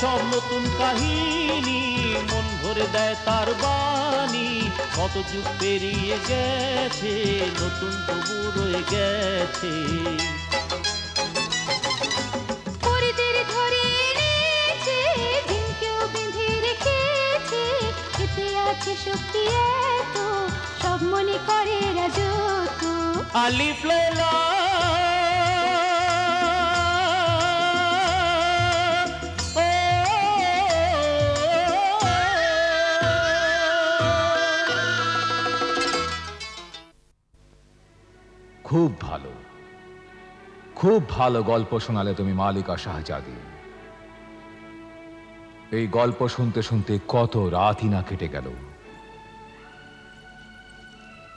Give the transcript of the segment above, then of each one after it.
সব নতুন কাহিনী মন ভরে দেয় তার বাণী। কত যুগ পেরিয়ে গেছে নতুন তবু রয়ে গেছে। শক্তি এত সব মনে করে রাজত্ব। আলিফ লাইলা খুব ভালো। খুব ভালো গল্প শোনালে তুমি মালিকা শাহজাদি। এই গল্প শুনতে শুনতে কত রাতই না কেটে গেল।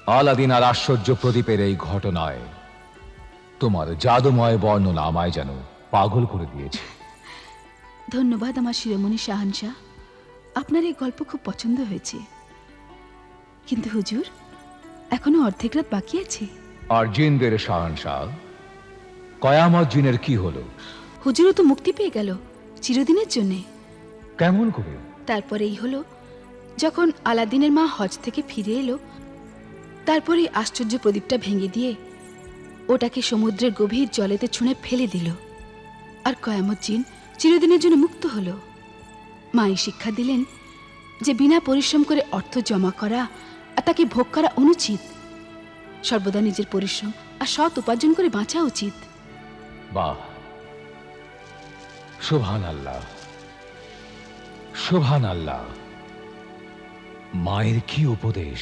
আলাদিন আর আশ্চর্য প্রদীপের এই ঘটনায় তোমার জাদুময় বর্ণনা আমায় যেন পাগল করে দিয়েছে। ধন্যবাদ আমার শিরোমণি শাহানশাহ। আপনার এই গল্প খুব পছন্দ হয়েছে। কিন্তু হুজুর, এখনও অর্ধেক রাত বাকি আছে। আর জিনদের শাহানশাহ কয়ামত জিনের কি হলো? হুজুরও তো মুক্তি পেয়ে গেল চিরদিনের জন্যে। কেমন করে? তারপরে এই হলো যখন আলাদিনের মা হজ থেকে ফিরে এলো তারপরে আশ্চর্য প্রদীপটা ভেঙে দিয়ে ওটাকে সমুদ্রের গভীর জলেতে ছুঁড়ে ফেলে দিল। আর কয়ামত জিন চিরদিনের জন্য মুক্ত হলো। মা এই শিক্ষা দিলেন যে বিনা পরিশ্রম করে অর্থ জমা করা আর তাকে ভোগ করা অনুচিত। সর্বদা নিজের পরিশ্রম আর সৎ উপার্জন করে বাঁচা উচিত। বাহ। শোভান আল্লাহ শোভান আল্লাহ মায়ের কি উপদেশ?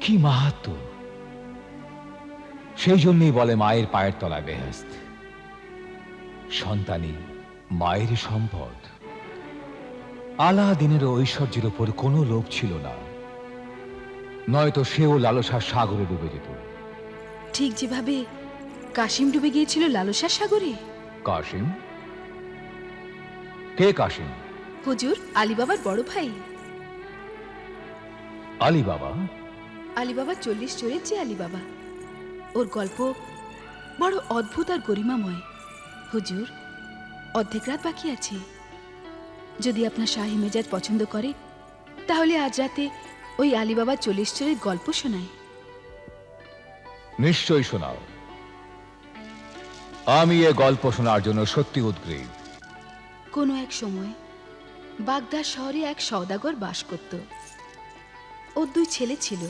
কি মাহাত্ম? সেই জন্যই বলে মায়ের পায়ের তলায় বেহেস্ত সন্তানই মায়ের সম্পদ। আলা দিনের ঐশ্বর্যের উপর কোনো লোভ ছিল না। নয়তো সেও লালসার সাগরে ডুবে যেত। ঠিক যেভাবে কাশিম ডুবে গিয়েছিল লালসার সাগরে। কাশিম? কে কাশিম? হুজুর আলিবাবার বড় ভাই। আলী বাবা আলিবাবা চল্লিশ চোরের যে আলিবাবা। ওর গল্প বড় অদ্ভুত আর গরিমাময়। হুজুর অর্ধেক রাত বাকি আছে। যদি আপনার শাহী মেজাজ পছন্দ করে তাহলে আজ রাতে ওই আলিবাবা চল্লিশ চোরের গল্প শোনায়। নিশ্চয়ই শোনাও। আমি এ গল্প শোনার জন্য সত্যি উদ্গ্রীব। কোনো এক সময় বাগদার শহরে এক সওদাগর বাস করত। ওর দুই ছেলে ছিল।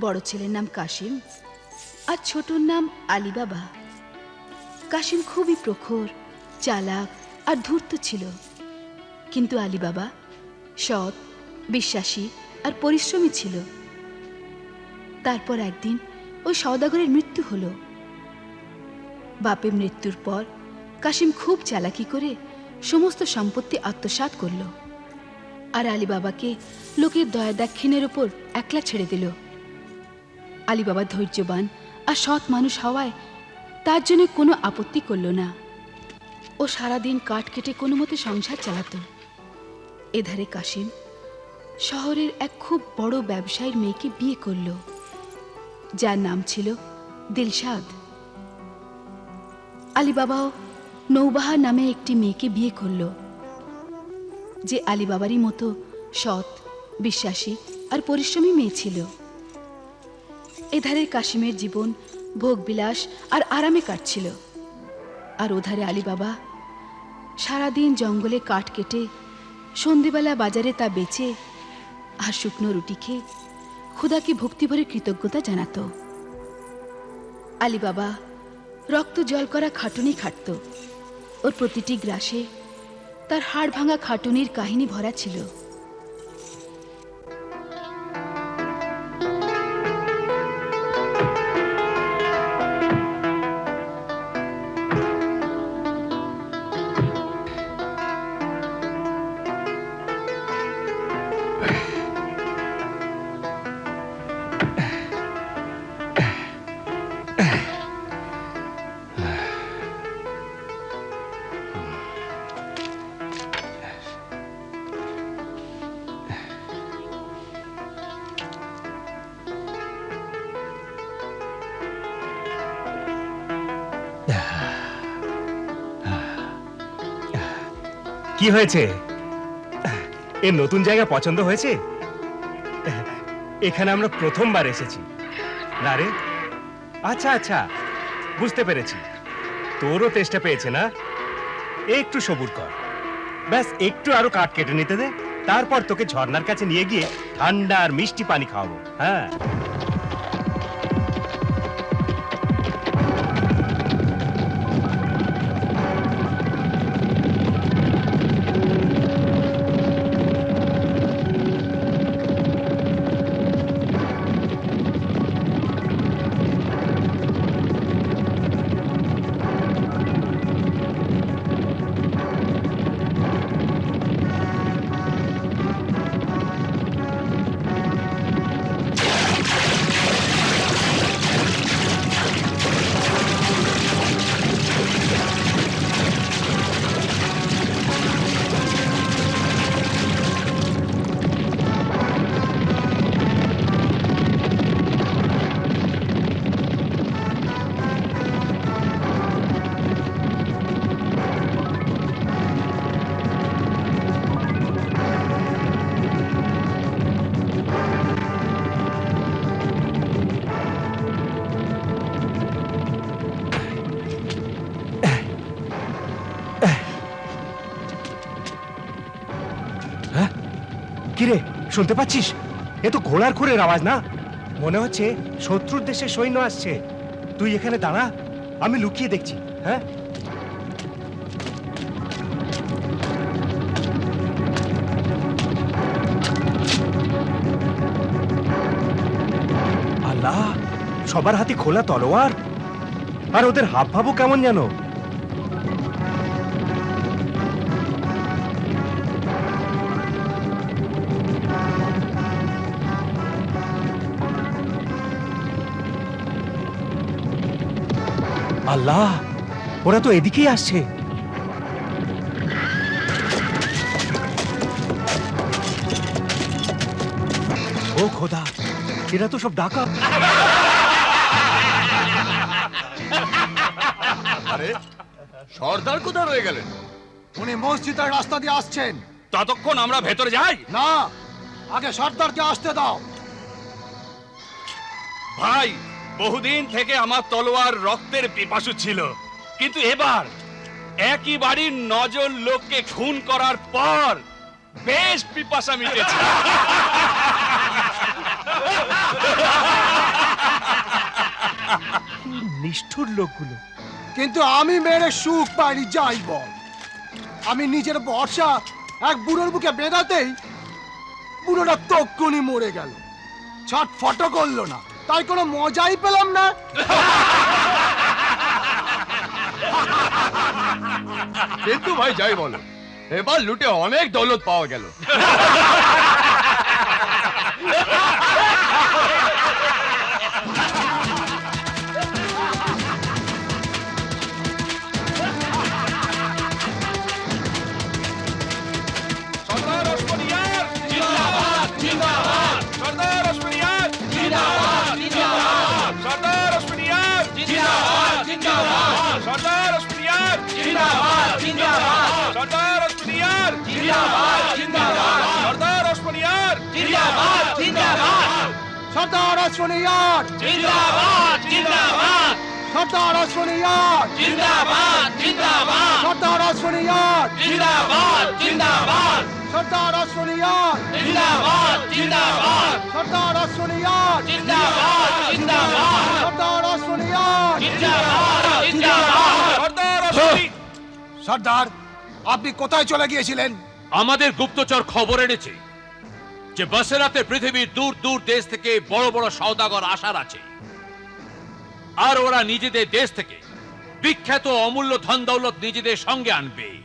বড় ছেলের নাম কাশিম আর ছোটর নাম আলিবাবা। কাশিম খুবই প্রখর চালাক আর ধূর্ত ছিল। কিন্তু আলিবাবা সৎ বিশ্বাসী আর পরিশ্রমী ছিল। তারপর একদিন ওই সওদাগরের মৃত্যু হলো। বাপের মৃত্যুর পর কাশিম খুব চালাকি করে সমস্ত সম্পত্তি আত্মসাৎ করল আর আলী বাবাকে লোকের দয়া দাক্ষিণের ওপর একলা ছেড়ে দিল। আলী বাবা ধৈর্যবান আর সৎ মানুষ হওয়ায় তার জন্য কোনো আপত্তি করল না। ও সারাদিন কাঠ কেটে কোনো মতে সংসার চালাত। এধারে কাশিম শহরের এক খুব বড় ব্যবসায়ীর মেয়েকে বিয়ে করল। যার নাম ছিল দিলশাদ। আলিবাবাও নৌবাহা নামে একটি মেয়েকে বিয়ে করল, যে আলিবাবারই মতো সৎ, বিশ্বাসী আর পরিশ্রমী মেয়ে ছিল। এধারে কাশিমের জীবন ভোগবিলাস আর আরামে কাটছিল। আর ওধারে আলিবাবা সারাদিন জঙ্গলে কাঠ কেটে সন্ধেবেলা বাজারে তা বেচে আর শুকনো রুটি খেয়ে খুদাকে ভক্তিভরে কৃতজ্ঞতা জানাত। আলিবাবা রক্ত জল করা খাটুনি খাটত। ওর প্রতিটি গ্রাসে তার হাড় ভাঙা খাটুনির কাহিনী ভরা ছিল। কি হয়েছে? এর নতুন জায়গা পছন্দ হয়েছে? এখানে আমরা প্রথমবার এসেছি। না রে? আচ্ছা আচ্ছা বুঝতে পেরেছি। তোরও তেষ্টা পেয়েছে না? একটু সবুর কর। ব্যাস, একটু আরও কাঠ কেটে নিতে দে। তারপর তোকে ঝর্ণার কাছে নিয়ে গিয়ে ঠান্ডা আর মিষ্টি পানি খাওয়াবো। হ্যাঁ? কিরে, শুনতে পাচ্ছিস? এ তো ঘোড়ার খুরের আওয়াজ না? মনে হচ্ছে শত্রুর দেশে সৈন্য আসছে। তুই এখানে দাঁড়া, আমি লুকিয়ে দেখছি হ্যাঁ? আল্লাহ, সবার হাতে খোলা তলোয়ার? আর ওদের হাব ভাবও কেমন জানো আল্লাহ ওরা তো এদিকেই আসছে। ও খোদা এরা তো সব ডাকা আরে সর্দার কোথায় রয়ে গেলেন? উনি মসজিদের রাস্তা দিয়ে আসছেন। ততক্ষণ আমরা ভেতরে যাই। না আগে সর্দারকে আসতে দাও। ভাই বহুদিন থেকে আমার তলোয়ার রক্তের পিপাসু ছিল। কিন্তু এবার একই বাড়ির নজন লোককে খুন করার পর বেশ পিপাসা মিটেছে। নিষ্ঠুর লোকগুলো। কিন্তু আমি মেরে সুখ পাইনি, যাই বল। আমি নিজের বর্ষা এক বুড়োর বুকে বেঁধাতেই বুড়োটা তক্ষুনি মরে গেল। ছটফট করল না। তাই কোনো মজাই পেলাম না। কিন্তু ভাই, যাই বলো, এবার লুটে অনেক দৌলত পাওয়া গেল। সর্দার জিন্দাবাদ সর্দার জিন্দাবাদ সর্দার জিন্দাবাদ সর্দার জিন্দাবাদ সর্দার জিন্দাবাদ সর্দার জিন্দাবাদ সর্দার অশ্বিনী সর্দার আপনি কোথায় চলে গিয়েছিলেন? আমাদের গুপ্তচর খবর এনেছে যে বসেরাতে পৃথিবীর দূর দূর দেশ থেকে বড় বড় সওদাগর আসার আছে। আর ওরা নিজেদের দেশ থেকে বিখ্যাত অমূল্য ধন দৌলত নিজেদের সঙ্গে আনবে।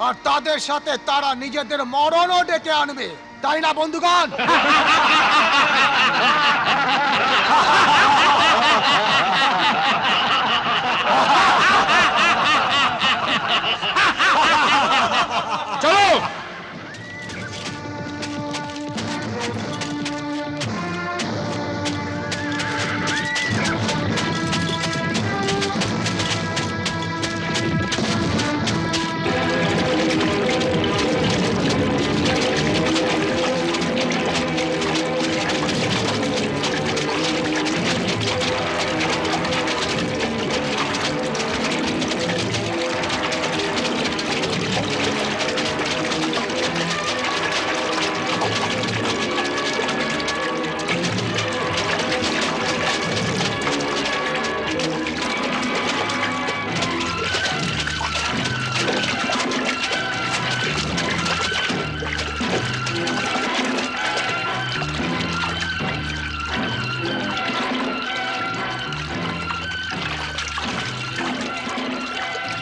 আর তাদের সাথে তারা নিজেদের মরণও ডেকে আনবে। তাই না বন্ধুগণ?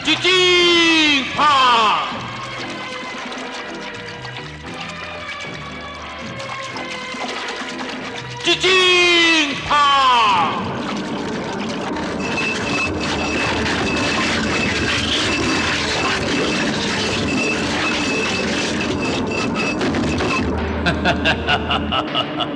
一阵拍。一阵拍。哈哈哈哈哈哈！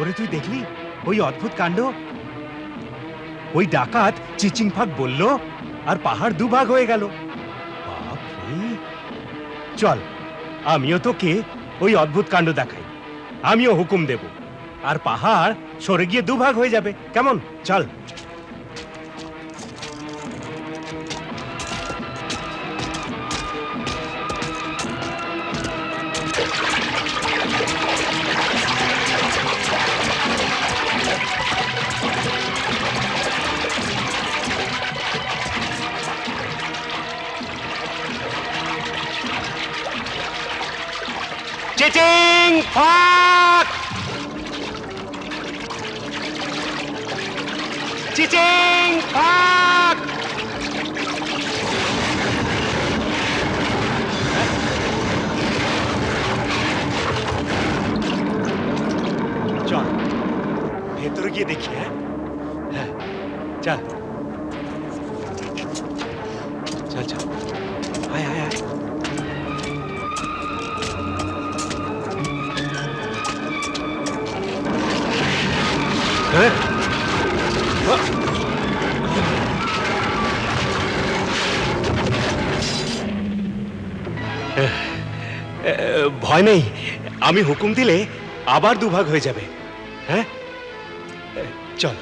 ওরে তুই দেখলি? ওই অদ্ভুত কাণ্ড? ওই ডাকাত চিচিং ফাঁক বলল, আর পাহাড় দুভাগ হয়ে গেল। চল, আমিও তোকে ওই অদ্ভুত কাণ্ড দেখাই। আমিও হুকুম দেব। আর পাহাড় সরে গিয়ে দুভাগ হয়ে যাবে। কেমন? চল। চিচিং ফাক চিচিং ফাক চল ভেতরে ভয় নেই। আমি হুকুম দিলে আবার দুভাগ হয়ে যাবে। হ্যাঁ? চল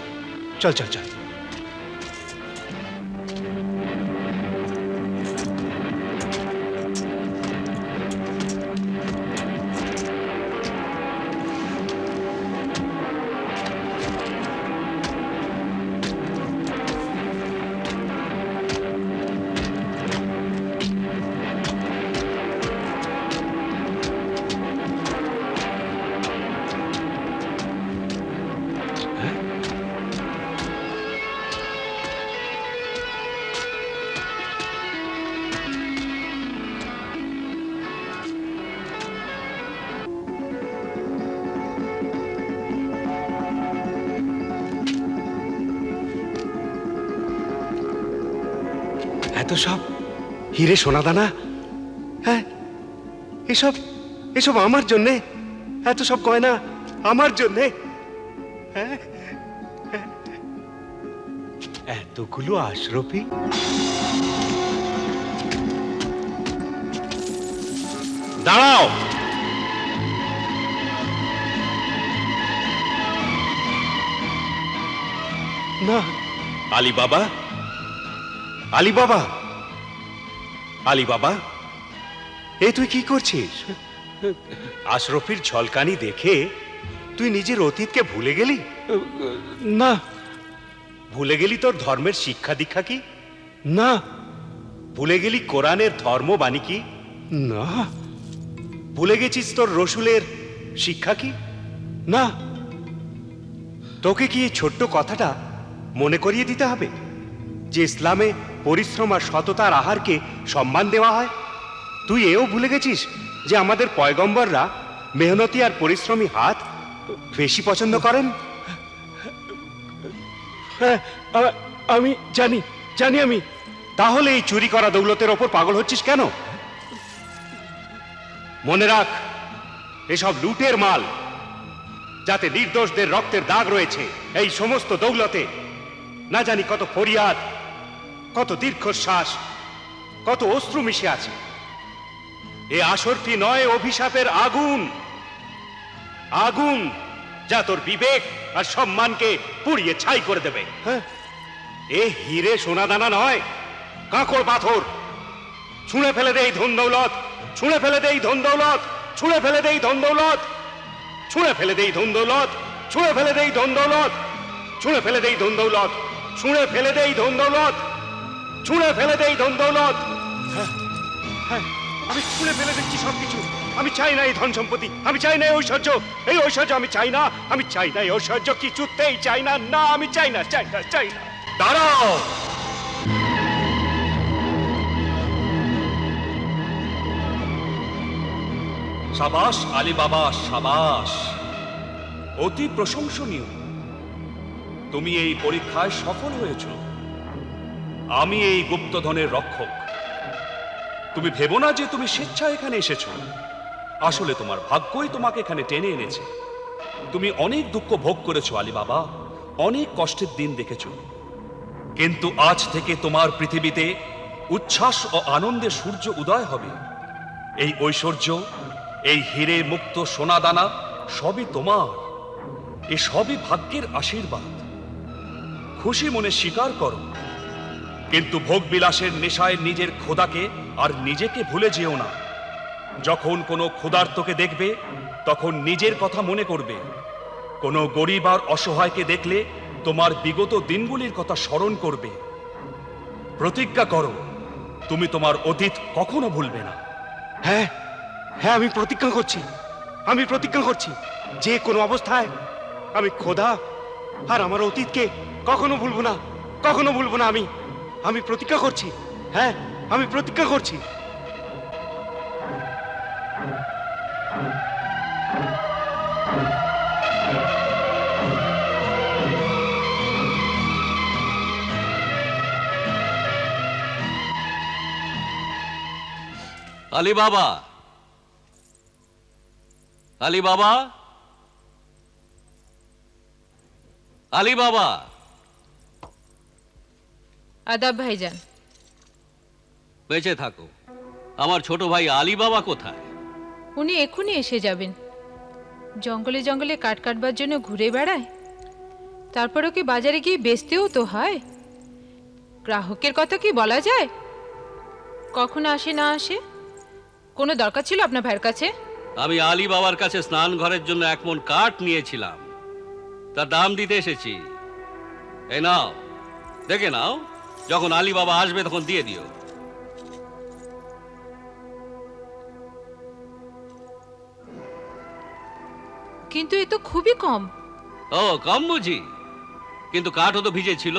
চল চল চল। এত সব? হিরে সোনাদানা? হ্যাঁ এসব এসব আমার জন্যে? এত সব গয়না আমার জন্যে? হ্যাঁ হ্যাঁ। এতগুলো আশরফি? দাঁড়াও। না। আলী বাবা আলী বাবা আলী বাবা এ তুই কি করছিস? আশরফির ঝলকানি দেখে তুই নিজের অতীতকে ভুলে গেলি? না। ভুলে গেলি তোর ধর্মের শিক্ষা দীক্ষা কি? না। ভুলে গেলি কোরআনের ধর্মবাণী কি? না। ভুলে গেছিস তোর রসুলের শিক্ষা কি? না। তোকে কি এই ছোট্ট কথাটা মনে করিয়ে দিতে হবে? যে ইসলামে পরিশ্রম আর সততার আহারকে সম্মান দেওয়া হয় তুই এও ভুলে গেছিস যে আমাদের পয়গম্বররা মেহনতি আর পরিশ্রমী হাত বেশি পছন্দ করেন? হ্যাঁ আমি জানি জানি আমি। তাহলে এই চুরি করা দৌলতের ওপর পাগল হচ্ছিস কেন? মনে রাখ এসব লুটের মাল যাতে নির্দোষদের রক্তের দাগ রয়েছে এই সমস্ত দৌলতে। না জানি কত ফরিয়াদ কত দীর্ঘশ্বাস কত অশ্রু মিশে আছে। এ আসরটি নয় অভিশাপের আগুন। আগুন যা তোর বিবেক আর সম্মানকে পুড়িয়ে ছাই করে দেবে। হ্যাঁ। এ হিরে সোনা দানা নয় কাঁকড় পাথর। ছুঁড়ে ফেলে দেই ধন দৌলত ছুঁড়ে ফেলে দেই ধন দৌলত ছুঁড়ে ফেলে দেই ধন দৌলত ছুঁড়ে ফেলে দেই ধন দৌলত ছুঁড়ে ফেলে দেই ধন দৌলত ছুঁড়ে ফেলে দেই ধন দৌলত ছুঁড়ে ফেলে দেই ধন দৌলত। ছুঁড়ে ফেলে দেই ধন দৌলত। হ্যাঁ, হ্যাঁ, আমি ছুঁড়ে ফেলে দিচ্ছি সবকিছু। আমি চাই না এই ধন সম্পত্তি আমি চাই না এই ঐশ্বর্য। এই ঐশ্বর্য আমি চাই না আমি চাই না এই ঐশ্বর্য কিছুতেই চাই না না আমি চাই না চাই না চাই না। দাঁড়াও। সাবাস আলী বাবা সাবাস। অতি প্রশংসনীয়। তুমি এই পরীক্ষায় সফল হয়েছ। আমি এই গুপ্তধনের রক্ষক। তুমি ভেবো না যে তুমি স্বেচ্ছায় এখানে এসেছ। আসলে তোমার ভাগ্যই তোমাকে এখানে টেনে এনেছে। তুমি অনেক দুঃখ ভোগ করেছ আলী বাবা অনেক কষ্টের দিন দেখেছ। কিন্তু আজ থেকে তোমার পৃথিবীতে উচ্ছ্বাস ও আনন্দের সূর্য উদয় হবে। এই ঐশ্বর্য, এই হিরে মুক্ত সোনাদানা সবই তোমার। এ সবই ভাগ্যের আশীর্বাদ। খুশি মনে স্বীকার করো। কিন্তু ভোগ বিলাসের নেশায় নিজের খোদাকে আর নিজেকে ভুলে যেও না। যখন কোনো ক্ষুধার্তকে দেখবে, তখন নিজের কথা মনে করবে। কোনো গরিব আর অসহায়কে দেখলে তোমার বিগত দিনগুলির কথা স্মরণ করবে। প্রতিজ্ঞা করো, তুমি তোমার অতীত কখনো ভুলবে না। হ্যাঁ হ্যাঁ আমি প্রতিজ্ঞা করছি। আমি প্রতিজ্ঞা করছি, যে কোনো অবস্থায় আমি খোদা আর আমার অতীতকে কখনো ভুলবো না, কখনো ভুলবো না আমি। আমি প্রতিজ্ঞা করছি। হ্যাঁ আমি প্রতিজ্ঞা করছি। আলী বাবা আলী বাবা আলী বাবা আদাব ভাইজান। বেঁচে থাকো। আমার ছোট ভাই আলী বাবা কোথায়? উনি এক্ষুনি এসে যাবেন। জঙ্গলে জঙ্গলে কাঠ কাটবার জন্য ঘুরে বেড়ায়। তারপর ওকে বাজারে গিয়ে বেচতেও তো হয়? গ্রাহকের কথা কি বলা যায়? কখন আসে না আসে? কোনো দরকার ছিল আপনার ভাইয়ের কাছে? আমি আলী বাবার কাছে স্নান ঘরের জন্য এক মন কাঠ নিয়েছিলাম। তার দাম দিতে এসেছি। এই নাও দেখে নাও। যখন আলী বাবা আসবে তখন দিয়ে দিও। কিন্তু এ তো খুবই কম। ও কম বুঝি? কিন্তু কাঠও তো ভিজে ছিল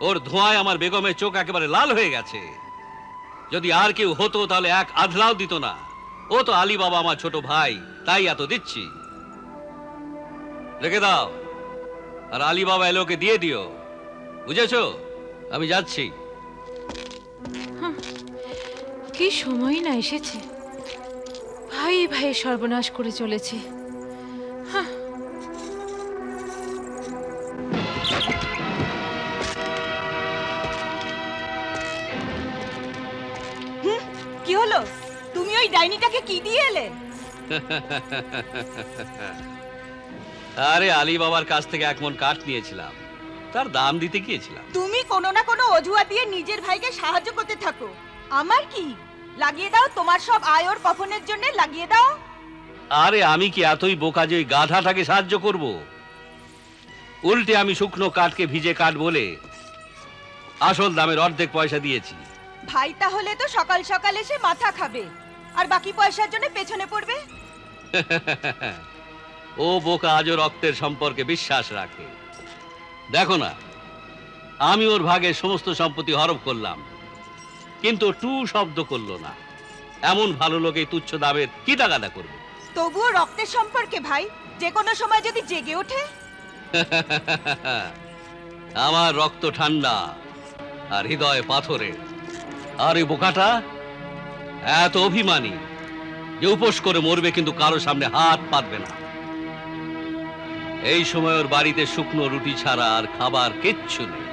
ওর ধোঁয়ায় আমার বেগমের চোখ একেবারে লাল হয়ে গেছে। যদি আর কেউ হতো তাহলে এক আধলাও দিত না। ও তো আলী বাবা আমার ছোট ভাই তাই এত দিচ্ছি। রেখে দাও। আর আলী বাবা এলে ওকে দিয়ে দিও। বুঝেছ? আমি যাচ্ছি। কি সময় না এসেছে। ভাই ভাই সর্বনাশ করে চলেছে। কি হলো? তুমি ওই ডাইনিটাকে কি দিয়ে এলে? আরে আলী বাবার কাছ থেকে এক মন কাঠ নিয়েছিলাম। তার দাম দিতে গিয়েছিলাম। তুমি কোনো না কোনো অজুহাত দিয়ে নিজের ভাইকে সাহায্য করতে থাকো। আমার কি? লাগিয়ে দাও তোমার সব আয় ওর কফনের জন্য লাগিয়ে দাও। আরে আমি কি এতই বোকা যে ওই গাধাটাকে সাহায্য করব? উল্টে আমি শুকনো কাঠকে ভিজে কাঠ বলে আসল দামের অর্ধেক পয়সা দিয়েছি। ভাই তাহলে তো সকাল সকাল এসে মাথা খাবে। আর বাকি পয়সার জন্য পেছনে পড়বে? ও বোকা আজও রক্তের সম্পর্কে বিশ্বাস রাখে। দেখো না আমি ওর ভাগে সমস্ত সম্পত্তি হরপ করলাম কিন্তু টু শব্দ করল না। এমন ভালো লোকে তুচ্ছ দামের কি টাকাটা করবে? তবুও রক্তের সম্পর্কে ভাই যে কোনো সময় যদি জেগে ওঠে? আমার রক্ত ঠান্ডা আর হৃদয় পাথরের। আর এই বোকাটা এত অভিমানী যে উপোস করে মরবে কিন্তু কারও সামনে হাত পাতবে না। এই সময় ওর বাড়িতে শুকনো রুটি ছাড়া আর খাবার কিচ্ছু নেই।